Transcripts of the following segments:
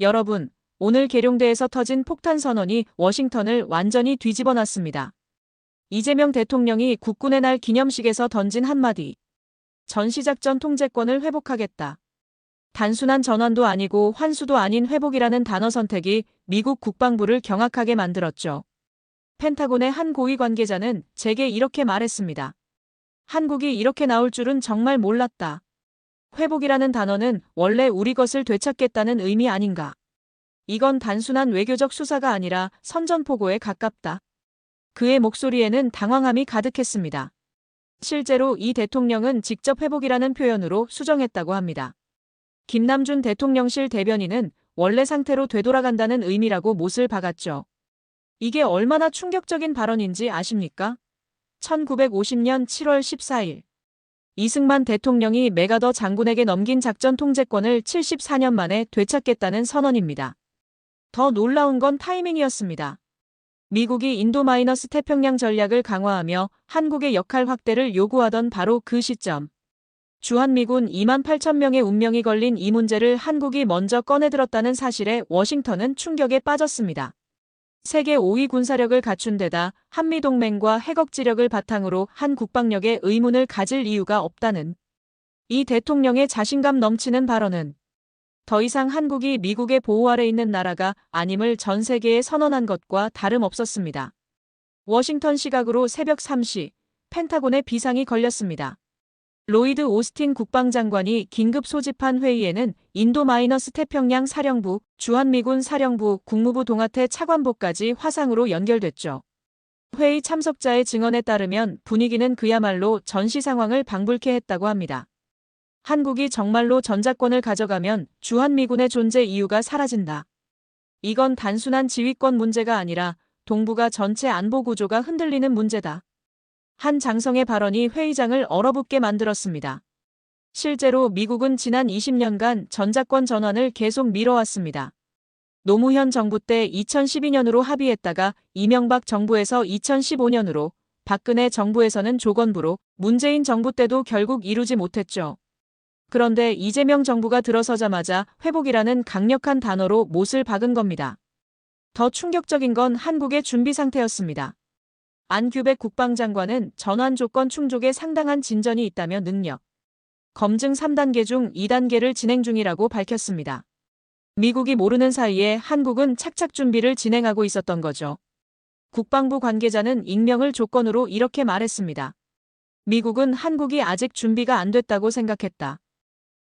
여러분, 오늘 계룡대에서 터진 폭탄 선언이 워싱턴을 완전히 뒤집어 놨습니다. 이재명 대통령이 국군의 날 기념식에서 던진 한마디. 전시작전 통제권을 회복하겠다. 단순한 전환도 아니고 환수도 아닌 회복이라는 단어 선택이 미국 국방부를 경악하게 만들었죠. 펜타곤의 한 고위 관계자는 제게 이렇게 말했습니다. 한국이 이렇게 나올 줄은 정말 몰랐다. 회복이라는 단어는 원래 우리 것을 되찾겠다는 의미 아닌가. 이건 단순한 외교적 수사가 아니라 선전포고에 가깝다. 그의 목소리에는 당황함이 가득했습니다. 실제로 이 대통령은 직접 회복이라는 표현으로 수정했다고 합니다. 김남준 대통령실 대변인은 원래 상태로 되돌아간다는 의미라고 못을 박았죠. 이게 얼마나 충격적인 발언인지 아십니까? 1950년 7월 14일. 이승만 대통령이 메가더 장군에게 넘긴 작전 통제권을 74년 만에 되찾겠다는 선언입니다. 더 놀라운 건 타이밍이었습니다. 미국이 인도 마이너스 태평양 전략을 강화하며 한국의 역할 확대를 요구하던 바로 그 시점. 주한미군 2만 8천 명의 운명이 걸린 이 문제를 한국이 먼저 꺼내들었다는 사실에 워싱턴은 충격에 빠졌습니다. 세계 5위 군사력을 갖춘 데다 한미동맹과 핵억지력을 바탕으로 한 국방력에 의문을 가질 이유가 없다는 이 대통령의 자신감 넘치는 발언은 더 이상 한국이 미국의 보호 아래 있는 나라가 아님을 전 세계에 선언한 것과 다름없었습니다. 워싱턴 시각으로 새벽 3시 펜타곤에 비상이 걸렸습니다. 로이드 오스틴 국방장관이 긴급 소집한 회의에는 인도 마이너스 태평양 사령부, 주한미군 사령부, 국무부 동아태 차관보까지 화상으로 연결됐죠. 회의 참석자의 증언에 따르면 분위기는 그야말로 전시 상황을 방불케 했다고 합니다. 한국이 정말로 전자권을 가져가면 주한미군의 존재 이유가 사라진다. 이건 단순한 지휘권 문제가 아니라 동북아 전체 안보 구조가 흔들리는 문제다. 한 장성의 발언이 회의장을 얼어붙게 만들었습니다. 실제로 미국은 지난 20년간 전자권 전환을 계속 미뤄왔습니다. 노무현 정부 때 2012년으로 합의했다가 이명박 정부에서 2015년으로 박근혜 정부에서는 조건부로 문재인 정부 때도 결국 이루지 못했죠. 그런데 이재명 정부가 들어서자마자 회복이라는 강력한 단어로 못을 박은 겁니다. 더 충격적인 건 한국의 준비 상태였습니다. 안규백 국방장관은 전환 조건 충족에 상당한 진전이 있다며 능력 검증 3단계 중 2단계를 진행 중이라고 밝혔습니다. 미국이 모르는 사이에 한국은 착착 준비를 진행하고 있었던 거죠. 국방부 관계자는 익명을 조건으로 이렇게 말했습니다. 미국은 한국이 아직 준비가 안 됐다고 생각했다.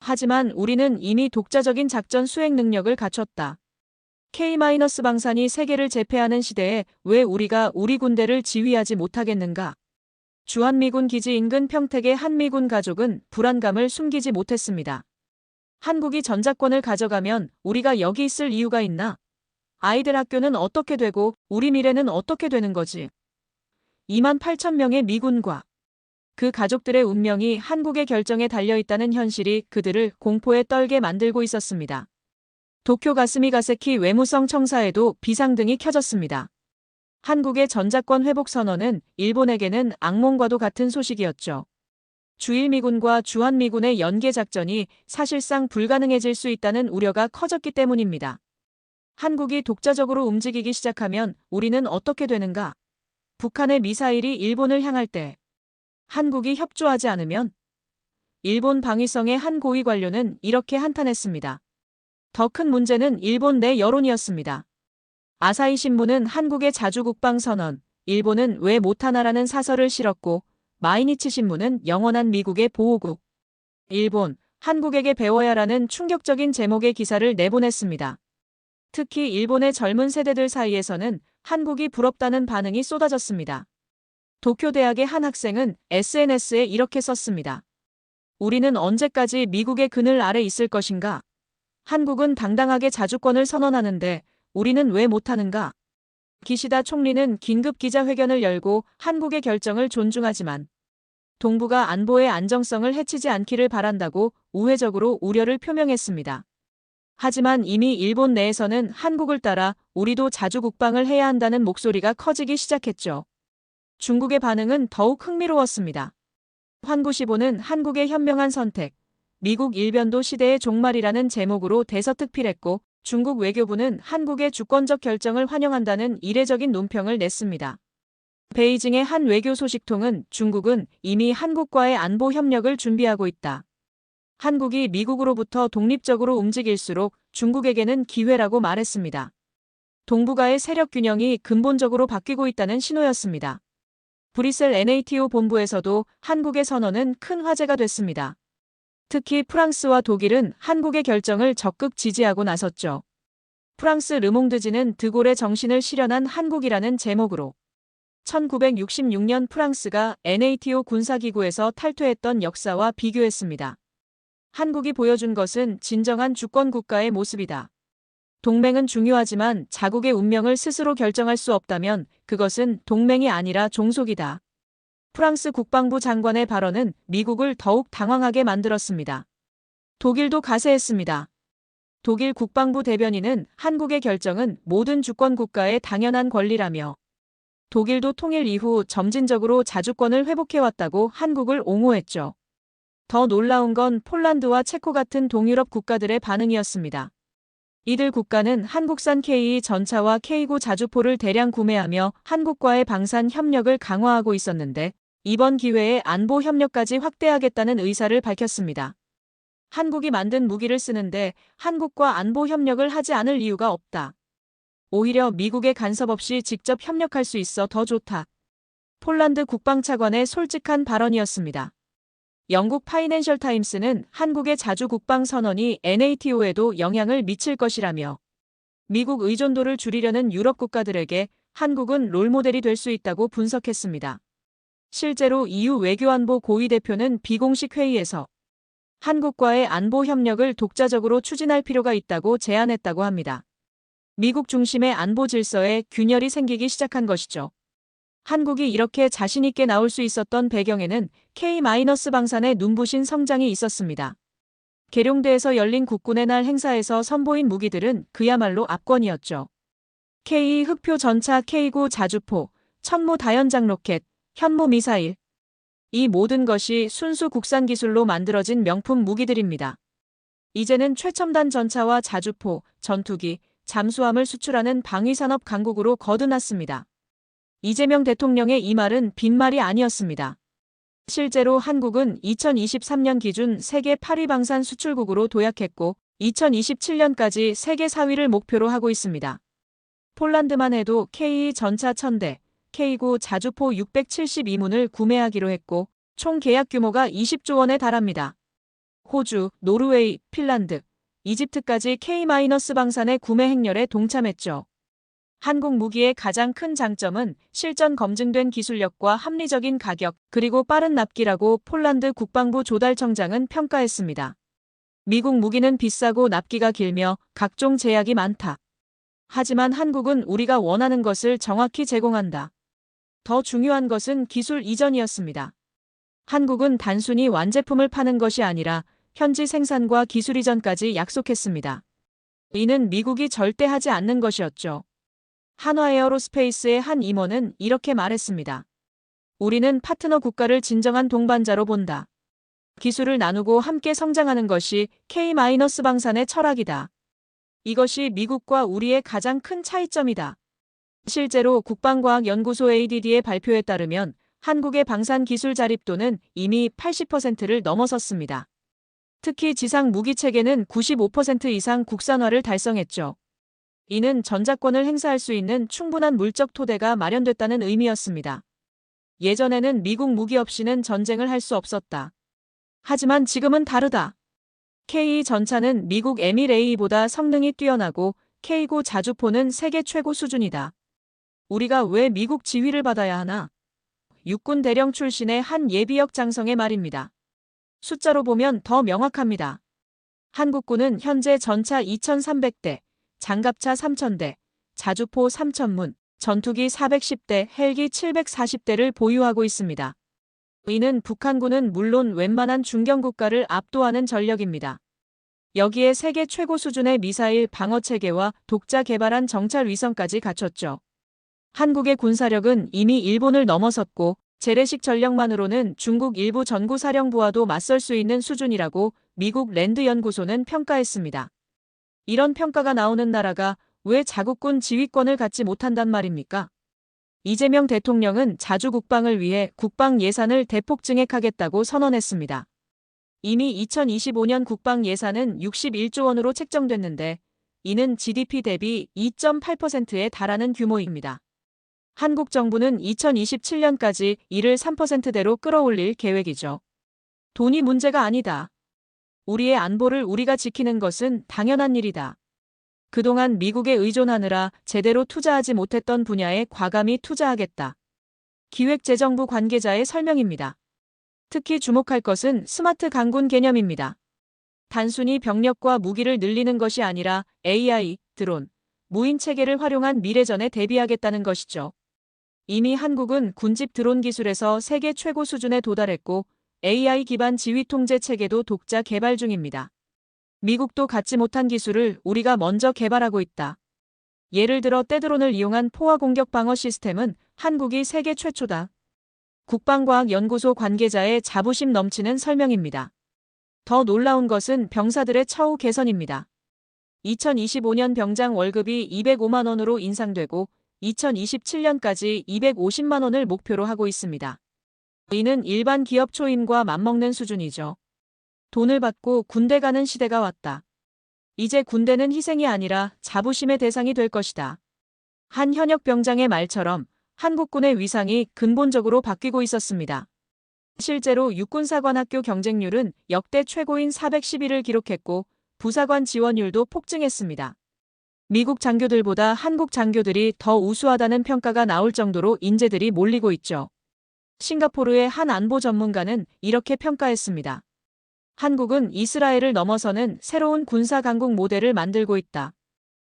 하지만 우리는 이미 독자적인 작전 수행 능력을 갖췄다. K-방산이 세계를 제패하는 시대에 왜 우리가 우리 군대를 지휘하지 못하겠는가? 주한미군 기지 인근 평택의 한미군 가족은 불안감을 숨기지 못했습니다. 한국이 전자권을 가져가면 우리가 여기 있을 이유가 있나? 아이들 학교는 어떻게 되고 우리 미래는 어떻게 되는 거지? 2만 8천 명의 미군과 그 가족들의 운명이 한국의 결정에 달려 있다는 현실이 그들을 공포에 떨게 만들고 있었습니다. 도쿄 가스미 가세키 외무성 청사에도 비상등이 켜졌습니다. 한국의 전자권 회복 선언은 일본에게는 악몽과도 같은 소식이었죠. 주일미군과 주한미군의 연계 작전이 사실상 불가능해질 수 있다는 우려가 커졌기 때문입니다. 한국이 독자적으로 움직이기 시작하면 우리는 어떻게 되는가? 북한의 미사일이 일본을 향할 때 한국이 협조하지 않으면 일본 방위성의 한 고위 관료는 이렇게 한탄했습니다. 더 큰 문제는 일본 내 여론이었습니다. 아사히 신문은 한국의 자주 국방 선언, 일본은 왜 못하나라는 사설을 실었고 마이니치 신문은 영원한 미국의 보호국, 일본, 한국에게 배워야라는 충격적인 제목의 기사를 내보냈습니다. 특히 일본의 젊은 세대들 사이에서는 한국이 부럽다는 반응이 쏟아졌습니다. 도쿄대학의 한 학생은 SNS에 이렇게 썼습니다. 우리는 언제까지 미국의 그늘 아래 있을 것인가? 한국은 당당하게 자주권을 선언하는데 우리는 왜 못하는가? 기시다 총리는 긴급 기자회견을 열고 한국의 결정을 존중하지만 동북아 안보의 안정성을 해치지 않기를 바란다고 우회적으로 우려를 표명했습니다. 하지만 이미 일본 내에서는 한국을 따라 우리도 자주 국방을 해야 한다는 목소리가 커지기 시작했죠. 중국의 반응은 더욱 흥미로웠습니다. 환구시보는 한국의 현명한 선택, 미국 일변도 시대의 종말이라는 제목으로 대서특필했고 중국 외교부는 한국의 주권적 결정을 환영한다는 이례적인 논평을 냈습니다. 베이징의 한 외교 소식통은 중국은 이미 한국과의 안보 협력을 준비하고 있다. 한국이 미국으로부터 독립적으로 움직일수록 중국에게는 기회라고 말했습니다. 동북아의 세력 균형이 근본적으로 바뀌고 있다는 신호였습니다. 브뤼셀 NATO 본부에서도 한국의 선언은 큰 화제가 됐습니다. 특히 프랑스와 독일은 한국의 결정을 적극 지지하고 나섰죠. 프랑스 르몽드지는 드골의 정신을 실현한 한국이라는 제목으로 1966년 프랑스가 NATO 군사기구에서 탈퇴했던 역사와 비교했습니다. 한국이 보여준 것은 진정한 주권 국가의 모습이다. 동맹은 중요하지만 자국의 운명을 스스로 결정할 수 없다면 그것은 동맹이 아니라 종속이다. 프랑스 국방부 장관의 발언은 미국을 더욱 당황하게 만들었습니다. 독일도 가세했습니다. 독일 국방부 대변인은 한국의 결정은 모든 주권 국가의 당연한 권리라며 독일도 통일 이후 점진적으로 자주권을 회복해왔다고 한국을 옹호했죠. 더 놀라운 건 폴란드와 체코 같은 동유럽 국가들의 반응이었습니다. 이들 국가는 한국산 K2 전차와 K9 자주포를 대량 구매하며 한국과의 방산 협력을 강화하고 있었는데 이번 기회에 안보 협력까지 확대하겠다는 의사를 밝혔습니다. 한국이 만든 무기를 쓰는데 한국과 안보 협력을 하지 않을 이유가 없다. 오히려 미국의 간섭 없이 직접 협력할 수 있어 더 좋다. 폴란드 국방차관의 솔직한 발언이었습니다. 영국 파이낸셜 타임스는 한국의 자주 국방 선언이 NATO에도 영향을 미칠 것이라며 미국 의존도를 줄이려는 유럽 국가들에게 한국은 롤모델이 될 수 있다고 분석했습니다. 실제로 EU 외교안보 고위 대표는 비공식 회의에서 한국과의 안보 협력을 독자적으로 추진할 필요가 있다고 제안했다고 합니다. 미국 중심의 안보 질서에 균열이 생기기 시작한 것이죠. 한국이 이렇게 자신있게 나올 수 있었던 배경에는 K-방산의 눈부신 성장이 있었습니다. 계룡대에서 열린 국군의 날 행사에서 선보인 무기들은 그야말로 압권이었죠. K 흑표 전차 K9 자주포, 천무 다연장 로켓, 현무 미사일. 이 모든 것이 순수 국산 기술로 만들어진 명품 무기들입니다. 이제는 최첨단 전차와 자주포, 전투기, 잠수함을 수출하는 방위산업 강국으로 거듭났습니다. 이재명 대통령의 이 말은 빈말이 아니었습니다. 실제로 한국은 2023년 기준 세계 8위 방산 수출국으로 도약했고 2027년까지 세계 4위를 목표로 하고 있습니다. 폴란드만 해도 K 전차 1000대, K9 자주포 672문을 구매하기로 했고 총 계약 규모가 20조 원에 달합니다. 호주, 노르웨이, 핀란드, 이집트까지 K-방산의 구매 행렬에 동참했죠. 한국 무기의 가장 큰 장점은 실전 검증된 기술력과 합리적인 가격 그리고 빠른 납기라고 폴란드 국방부 조달청장은 평가했습니다. 미국 무기는 비싸고 납기가 길며 각종 제약이 많다. 하지만 한국은 우리가 원하는 것을 정확히 제공한다. 더 중요한 것은 기술 이전이었습니다. 한국은 단순히 완제품을 파는 것이 아니라 현지 생산과 기술 이전까지 약속했습니다. 이는 미국이 절대 하지 않는 것이었죠. 한화에어로스페이스의 한 임원은 이렇게 말했습니다. 우리는 파트너 국가를 진정한 동반자로 본다. 기술을 나누고 함께 성장하는 것이 K-방산의 철학이다. 이것이 미국과 우리의 가장 큰 차이점이다. 실제로 국방과학연구소 ADD의 발표에 따르면 한국의 방산 기술 자립도는 이미 80%를 넘어섰습니다. 특히 지상 무기 체계는 95% 이상 국산화를 달성했죠. 이는 전자권을 행사할 수 있는 충분한 물적 토대가 마련됐다는 의미였습니다. 예전에는 미국 무기 없이는 전쟁을 할 수 없었다. 하지만 지금은 다르다. K 전차는 미국 M1A보다 성능이 뛰어나고 K9 자주포는 세계 최고 수준이다. 우리가 왜 미국 지휘를 받아야 하나? 육군 대령 출신의 한 예비역 장성의 말입니다. 숫자로 보면 더 명확합니다. 한국군은 현재 전차 2,300대, 장갑차 3,000대, 자주포 3,000문, 전투기 410대, 헬기 740대를 보유하고 있습니다. 이는 북한군은 물론 웬만한 중견국가를 압도하는 전력입니다. 여기에 세계 최고 수준의 미사일 방어 체계와 독자 개발한 정찰 위성까지 갖췄죠. 한국의 군사력은 이미 일본을 넘어섰고 재래식 전력만으로는 중국 일부 전구사령부와도 맞설 수 있는 수준이라고 미국 랜드 연구소는 평가했습니다. 이런 평가가 나오는 나라가 왜 자국군 지휘권을 갖지 못한단 말입니까? 이재명 대통령은 자주 국방을 위해 국방 예산을 대폭 증액하겠다고 선언했습니다. 이미 2025년 국방 예산은 61조 원으로 책정됐는데 이는 GDP 대비 2.8%에 달하는 규모입니다. 한국 정부는 2027년까지 이를 3%대로 끌어올릴 계획이죠. 돈이 문제가 아니다. 우리의 안보를 우리가 지키는 것은 당연한 일이다. 그동안 미국에 의존하느라 제대로 투자하지 못했던 분야에 과감히 투자하겠다. 기획재정부 관계자의 설명입니다. 특히 주목할 것은 스마트 강군 개념입니다. 단순히 병력과 무기를 늘리는 것이 아니라 AI, 드론, 무인 체계를 활용한 미래전에 대비하겠다는 것이죠. 이미 한국은 군집 드론 기술에서 세계 최고 수준에 도달했고 AI 기반 지휘 통제 체계도 독자 개발 중입니다. 미국도 갖지 못한 기술을 우리가 먼저 개발하고 있다. 예를 들어 떼드론을 이용한 포화 공격 방어 시스템은 한국이 세계 최초다. 국방과학연구소 관계자의 자부심 넘치는 설명입니다. 더 놀라운 것은 병사들의 처우 개선입니다. 2025년 병장 월급이 205만 원으로 인상되고 2027년까지 250만 원을 목표로 하고 있습니다. 이는 일반 기업 초임과 맞먹는 수준이죠. 돈을 받고 군대 가는 시대가 왔다. 이제 군대는 희생이 아니라 자부심의 대상이 될 것이다. 한 현역 병장의 말처럼 한국군의 위상이 근본적으로 바뀌고 있었습니다. 실제로 육군사관학교 경쟁률은 역대 최고인 411을 기록했고 부사관 지원율도 폭증했습니다. 미국 장교들보다 한국 장교들이 더 우수하다는 평가가 나올 정도로 인재들이 몰리고 있죠. 싱가포르의 한 안보 전문가는 이렇게 평가했습니다. 한국은 이스라엘을 넘어서는 새로운 군사 강국 모델을 만들고 있다.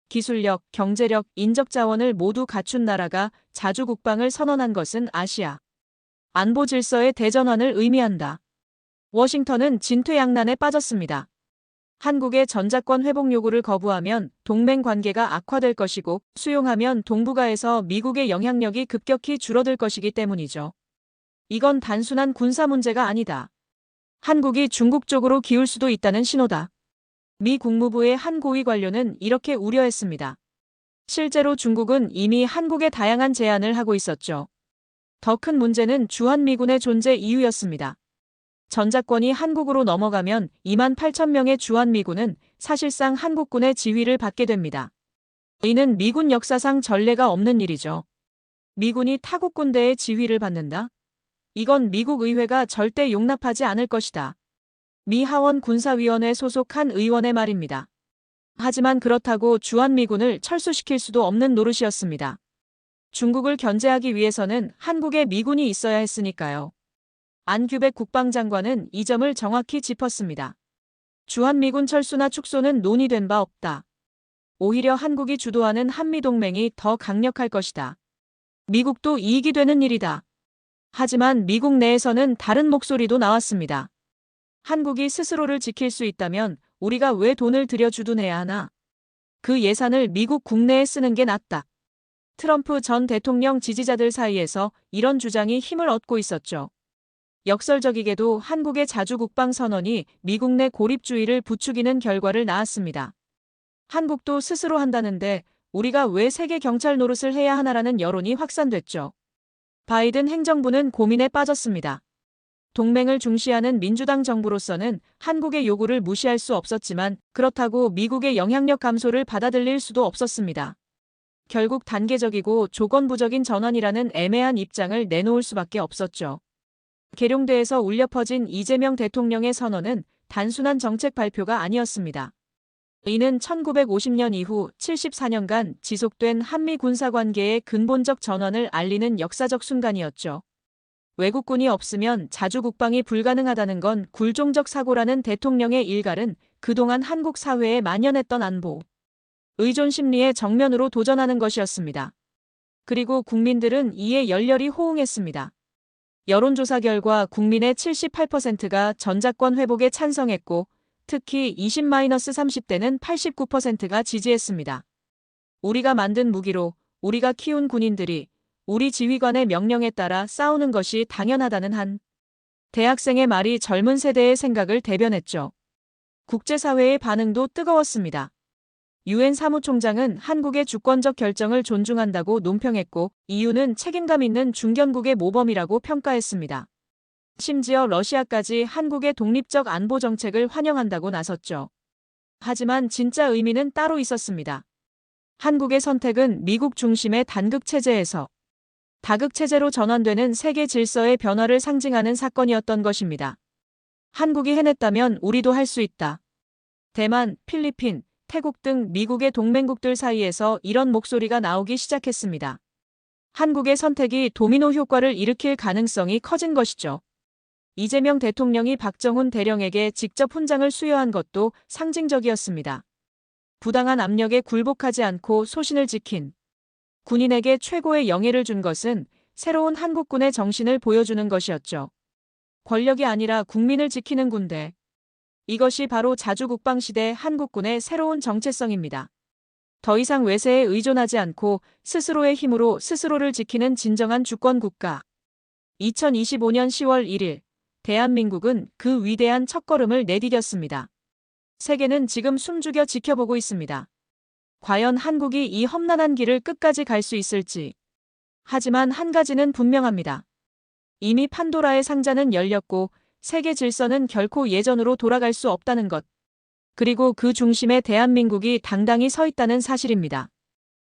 기술력, 경제력, 인적 자원을 모두 갖춘 나라가 자주 국방을 선언한 것은 아시아. 안보 질서의 대전환을 의미한다. 워싱턴은 진퇴양난에 빠졌습니다. 한국의 전자권 회복 요구를 거부하면 동맹 관계가 악화될 것이고 수용하면 동북아에서 미국의 영향력이 급격히 줄어들 것이기 때문이죠. 이건 단순한 군사 문제가 아니다. 한국이 중국 쪽으로 기울 수도 있다는 신호다. 미 국무부의 한 고위 관료는 이렇게 우려했습니다. 실제로 중국은 이미 한국에 다양한 제안을 하고 있었죠. 더 큰 문제는 주한미군의 존재 이유였습니다. 전자권이 한국으로 넘어가면 2만 8천 명의 주한미군은 사실상 한국군의 지휘를 받게 됩니다. 이는 미군 역사상 전례가 없는 일이죠. 미군이 타국 군대의 지휘를 받는다? 이건 미국 의회가 절대 용납하지 않을 것이다. 미 하원 군사위원회 소속 한 의원의 말입니다. 하지만 그렇다고 주한미군을 철수시킬 수도 없는 노릇이었습니다. 중국을 견제하기 위해서는 한국에 미군이 있어야 했으니까요. 안규백 국방장관은 이 점을 정확히 짚었습니다. 주한미군 철수나 축소는 논의된 바 없다. 오히려 한국이 주도하는 한미동맹이 더 강력할 것이다. 미국도 이익이 되는 일이다. 하지만 미국 내에서는 다른 목소리도 나왔습니다. 한국이 스스로를 지킬 수 있다면 우리가 왜 돈을 들여 주둔해야 하나? 그 예산을 미국 국내에 쓰는 게 낫다. 트럼프 전 대통령 지지자들 사이에서 이런 주장이 힘을 얻고 있었죠. 역설적이게도 한국의 자주 국방 선언이 미국 내 고립주의를 부추기는 결과를 낳았습니다. 한국도 스스로 한다는데 우리가 왜 세계 경찰 노릇을 해야 하나라는 여론이 확산됐죠. 바이든 행정부는 고민에 빠졌습니다. 동맹을 중시하는 민주당 정부로서는 한국의 요구를 무시할 수 없었지만 그렇다고 미국의 영향력 감소를 받아들일 수도 없었습니다. 결국 단계적이고 조건부적인 전환이라는 애매한 입장을 내놓을 수밖에 없었죠. 계룡대에서 울려 퍼진 이재명 대통령의 선언은 단순한 정책 발표가 아니었습니다. 이는 1950년 이후 74년간 지속된 한미 군사 관계의 근본적 전환을 알리는 역사적 순간이었죠. 외국군이 없으면 자주 국방이 불가능하다는 건 굴종적 사고라는 대통령의 일갈은 그동안 한국 사회에 만연했던 안보, 의존 심리에 정면으로 도전하는 것이었습니다. 그리고 국민들은 이에 열렬히 호응했습니다. 여론조사 결과 국민의 78%가 전자권 회복에 찬성했고 특히 20-30대는 89%가 지지했습니다. 우리가 만든 무기로 우리가 키운 군인들이 우리 지휘관의 명령에 따라 싸우는 것이 당연하다는 한 대학생의 말이 젊은 세대의 생각을 대변했죠. 국제사회의 반응도 뜨거웠습니다. 유엔 사무총장은 한국의 주권적 결정을 존중한다고 논평했고 이유는 책임감 있는 중견국의 모범이라고 평가했습니다. 심지어 러시아까지 한국의 독립적 안보 정책을 환영한다고 나섰죠. 하지만 진짜 의미는 따로 있었습니다. 한국의 선택은 미국 중심의 단극 체제에서 다극 체제로 전환되는 세계 질서의 변화를 상징하는 사건이었던 것입니다. 한국이 해냈다면 우리도 할 수 있다. 대만, 필리핀, 태국 등 미국의 동맹국들 사이에서 이런 목소리가 나오기 시작했습니다. 한국의 선택이 도미노 효과를 일으킬 가능성이 커진 것이죠. 이재명 대통령이 박정훈 대령에게 직접 훈장을 수여한 것도 상징적이었습니다. 부당한 압력에 굴복하지 않고 소신을 지킨 군인에게 최고의 영예를 준 것은 새로운 한국군의 정신을 보여주는 것이었죠. 권력이 아니라 국민을 지키는 군대. 이것이 바로 자주국방시대 한국군의 새로운 정체성입니다. 더 이상 외세에 의존하지 않고 스스로의 힘으로 스스로를 지키는 진정한 주권국가. 2025년 10월 1일, 대한민국은 그 위대한 첫걸음을 내디뎠습니다. 세계는 지금 숨죽여 지켜보고 있습니다. 과연 한국이 이 험난한 길을 끝까지 갈 수 있을지. 하지만 한 가지는 분명합니다. 이미 판도라의 상자는 열렸고 세계 질서는 결코 예전으로 돌아갈 수 없다는 것. 그리고 그 중심에 대한민국이 당당히 서 있다는 사실입니다.